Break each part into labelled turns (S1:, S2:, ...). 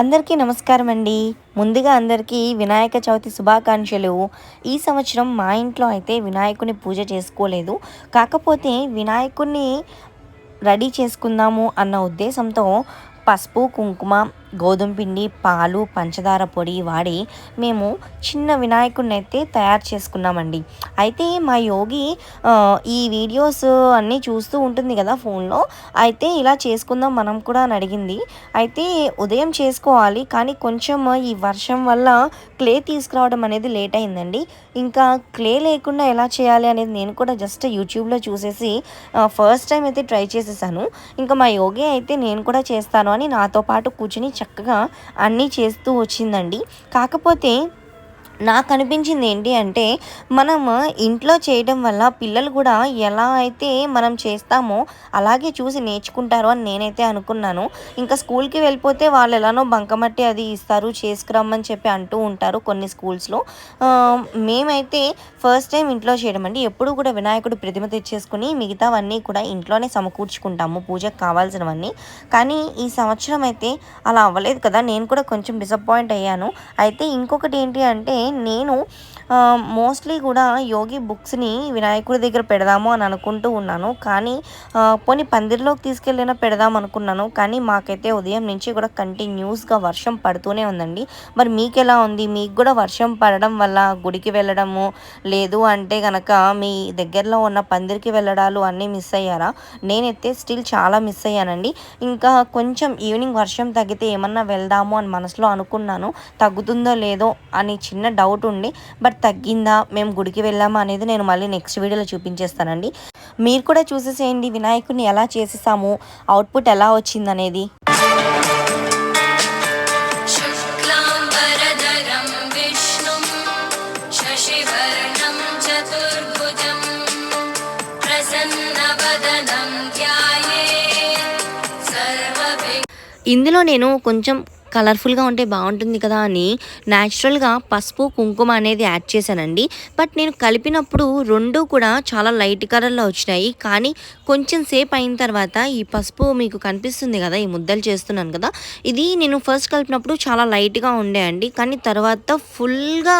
S1: అందరికీ నమస్కారం అండి ముందుగా అందరికీ వినాయక చవితి శుభాకాంక్షలు. ఈ సంవత్సరం మా ఇంట్లో అయితే వినాయకుని పూజ చేసుకోలేదు. కాకపోతే వినాయకుడిని రెడీ చేసుకుందాము అన్న ఉద్దేశంతో పసుపు కుంకుమ గోధుమ పిండి పాలు పంచదార పొడి వాడి మేము చిన్న వినాయకుడిని అయితే తయారు చేసుకున్నామండి. అయితే మా యోగి ఈ వీడియోస్ అన్నీ చూస్తూ ఉంటుంది కదా ఫోన్లో. అయితే ఇలా చేసుకుందాం మనం కూడా అని అడిగింది. అయితే ఉదయం చేసుకోవాలి కానీ కొంచెం ఈ వర్షం వల్ల క్లే తీసుకురావడం అనేది లేట్ అయిందండి. ఇంకా క్లే లేకుండా ఎలా చేయాలి అనేది నేను కూడా జస్ట్ యూట్యూబ్లో చూసేసి ఫస్ట్ టైం అయితే ట్రై చేసేసాను. ఇంకా మా యోగి అయితే నేను కూడా చేస్తాను అని నాతో పాటు కూర్చుని చక్కగా అన్నీ చేస్తూ వచ్చిందండి. కాకపోతే నాకు అనిపించింది ఏంటి అంటే మనం ఇంట్లో చేయడం వల్ల పిల్లలు కూడా ఎలా అయితే మనం చేస్తామో అలాగే చూసి నేర్చుకుంటారు అని నేనైతే అనుకున్నాను. ఇంకా స్కూల్కి వెళ్ళిపోతే వాళ్ళు ఎలానో బంకమట్టి అది ఇస్తారు చేసుకురమ్మని చెప్పి అంటూ ఉంటారు కొన్ని స్కూల్స్లో. మేమైతే ఫస్ట్ టైం ఇంట్లో చేయడం అండి. ఎప్పుడు కూడా వినాయకుడు ప్రతిమ తెచ్చేసుకుని మిగతావన్నీ కూడా ఇంట్లోనే సమకూర్చుకుంటాము. పూజకు కావాల్సినవన్నీ. కానీ ఈ సంవత్సరం అయితే అలా అవ్వలేదు కదా. నేను కూడా కొంచెం డిసప్పాయింట్ అయ్యాను. అయితే ఇంకొకటి ఏంటి అంటే నేను మోస్ట్లీ కూడా యోగి బుక్స్ని వినాయకుడి దగ్గర పెడదాము అని అనుకుంటూ ఉన్నాను. కానీ పోనీ పందిరిలోకి తీసుకెళ్ళినా పెడదాం అనుకున్నాను. కానీ మాకైతే ఉదయం నుంచి కూడా కంటిన్యూస్గా వర్షం పడుతూనే ఉందండి. మరి మీకు ఎలా ఉంది? మీకు కూడా వర్షం పడడం వల్ల గుడికి వెళ్ళడము లేదు అంటే కనుక మీ దగ్గరలో ఉన్న పందిరికి వెళ్ళడాలు అన్నీ మిస్ అయ్యారా? నేనైతే స్టిల్ చాలా మిస్ అయ్యానండి. ఇంకా కొంచెం ఈవినింగ్ వర్షం తగ్గితే ఏమన్నా వెళ్దాము అని మనసులో అనుకున్నాను. తగ్గుతుందో లేదో అని చిన్న డౌట్ ఉండి బట్ తగ్గిందా మేము గుడికి వెళ్ళామా అనేది నేను మళ్ళీ నెక్స్ట్ వీడియోలో చూపించేస్తానండి. మీరు కూడా చూసేసేయండి వినాయకుడిని ఎలా చేసేసాము అవుట్పుట్ ఎలా వచ్చిందనేది. ఇందులో నేను కొంచెం కలర్ఫుల్గా ఉంటే బాగుంటుంది కదా అని న్యాచురల్గా పసుపు కుంకుమ అనేది యాడ్ చేశానండి. బట్ నేను కలిపినప్పుడు రెండు కూడా చాలా లైట్ కలర్లో వచ్చినాయి. కానీ కొంచెం సేపు అయిన తర్వాత ఈ పసుపు మీకు కనిపిస్తుంది కదా ఈ ముద్దలు చేస్తున్నాను కదా ఇది నేను ఫస్ట్ కలిపినప్పుడు చాలా లైట్గా ఉండే అండి. కానీ తర్వాత ఫుల్గా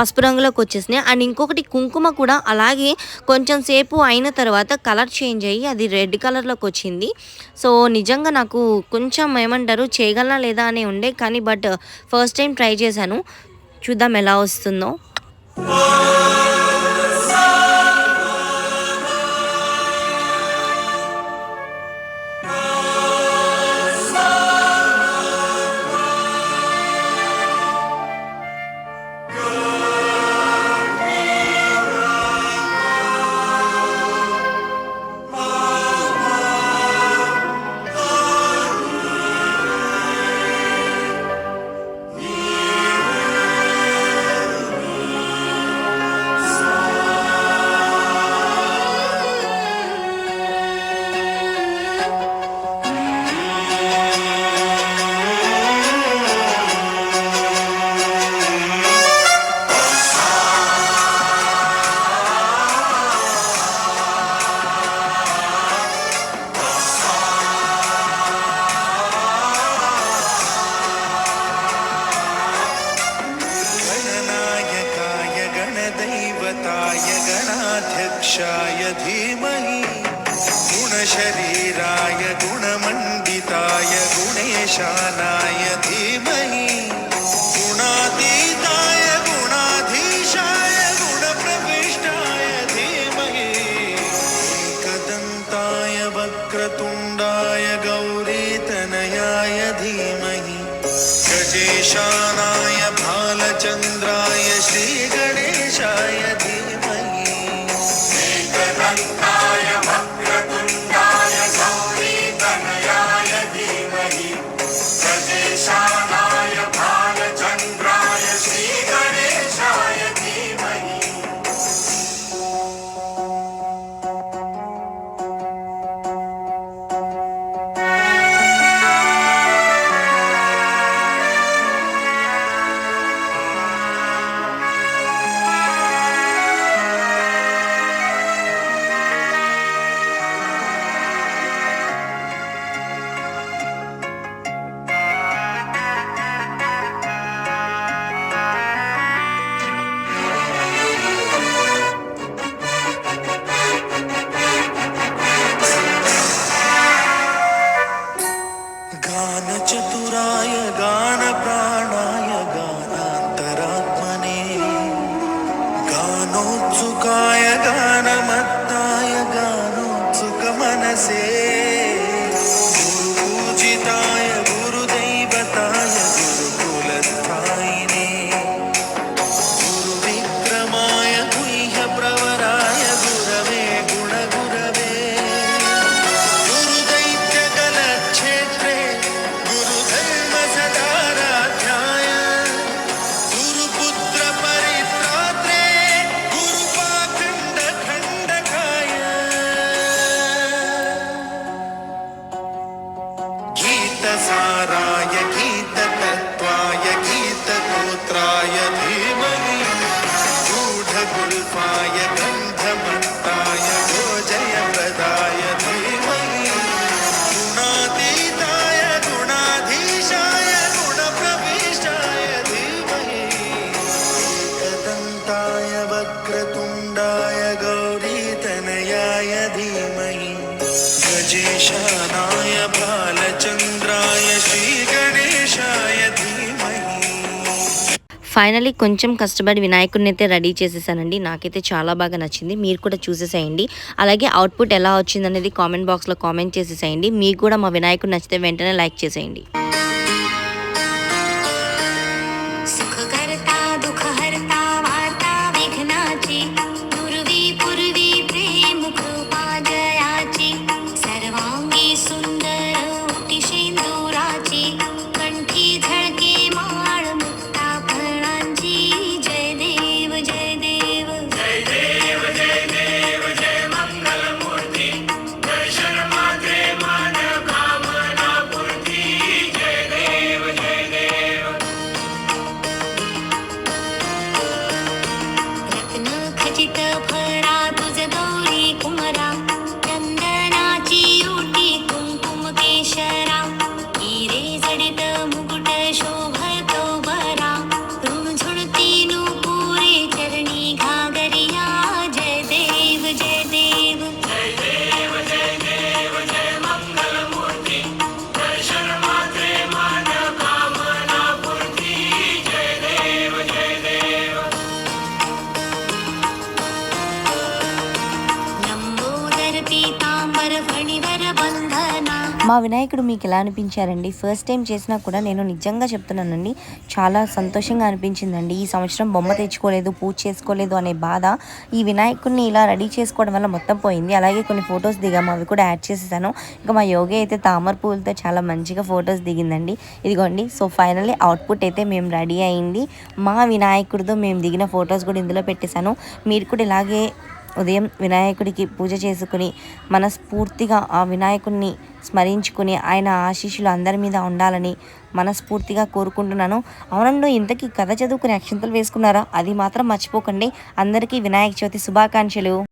S1: పసుపు రంగులోకి వచ్చేసినాయి. అండ్ ఇంకొకటి కుంకుమ కూడా అలాగే కొంచెం సేపు అయిన తర్వాత కలర్ చేంజ్ అయ్యి అది రెడ్ కలర్లోకి వచ్చింది. సో నిజంగా నాకు కొంచెం ఏమంటారు చేయగలనా లేదా అని ఉండే. కానీ బట్ ఫస్ట్ టైం ట్రై చేశాను. చూద్దాం ఎలా వస్తుందో.
S2: धीमहि गुणशरीराय गुणमण्डिताय गुणेशानाय धीमहि गुणातीताय prazer. i don't Sara.
S1: Finally కొంచెం కష్టపడి వినాయకుడిని అయితే రెడీ చేసేసానండి. నాకైతే చాలా బాగా నచ్చింది. మీరు కూడా చూసేసేయండి. అలాగే అవుట్పుట్ ఎలా వచ్చింది అనేది కామెంట్ బాక్స్లో కామెంట్ చేసేసేయండి. మీకు కూడా మా వినాయకుడు నచ్చితే వెంటనే లైక్ చేసేయండి. మా వినాయకుడు మీకు ఎలా అనిపించారండి? ఫస్ట్ టైం చేసినా కూడా నేను నిజంగా చెప్తున్నానండి చాలా సంతోషంగా అనిపించిందండి. ఈ సంవత్సరం బొమ్మ తెచ్చుకోలేదు పూజ చేసుకోలేదు అనే బాధ ఈ వినాయకుడిని ఇలా రెడీ చేసుకోవడం వల్ల మొత్తం పోయింది. అలాగే కొన్ని ఫొటోస్ దిగాము అవి కూడా యాడ్ చేసేసాను. ఇంకా మా యోగి అయితే తామర పూలతో చాలా మంచిగా ఫొటోస్ దిగిందండి. ఇదిగోండి సో ఫైనల్లీ అవుట్పుట్ అయితే మేము రెడీ అయింది. మా వినాయకుడితో మేము దిగిన ఫొటోస్ కూడా ఇందులో పెట్టేశాను. మీరు కూడా ఇలాగే ఉదయం వినాయకుడికి పూజ చేసుకుని మనస్ఫూర్తిగా ఆ వినాయకుడిని స్మరించుకుని ఆయన ఆశీస్సులు అందరి మీద ఉండాలని మనస్ఫూర్తిగా కోరుకుంటున్నాను. అవునండి ఇంతకీ కథ చదువుకుని అక్షంతలు వేసుకున్నారా? అది మాత్రం మర్చిపోకండి. అందరికీ వినాయక చవితి శుభాకాంక్షలు.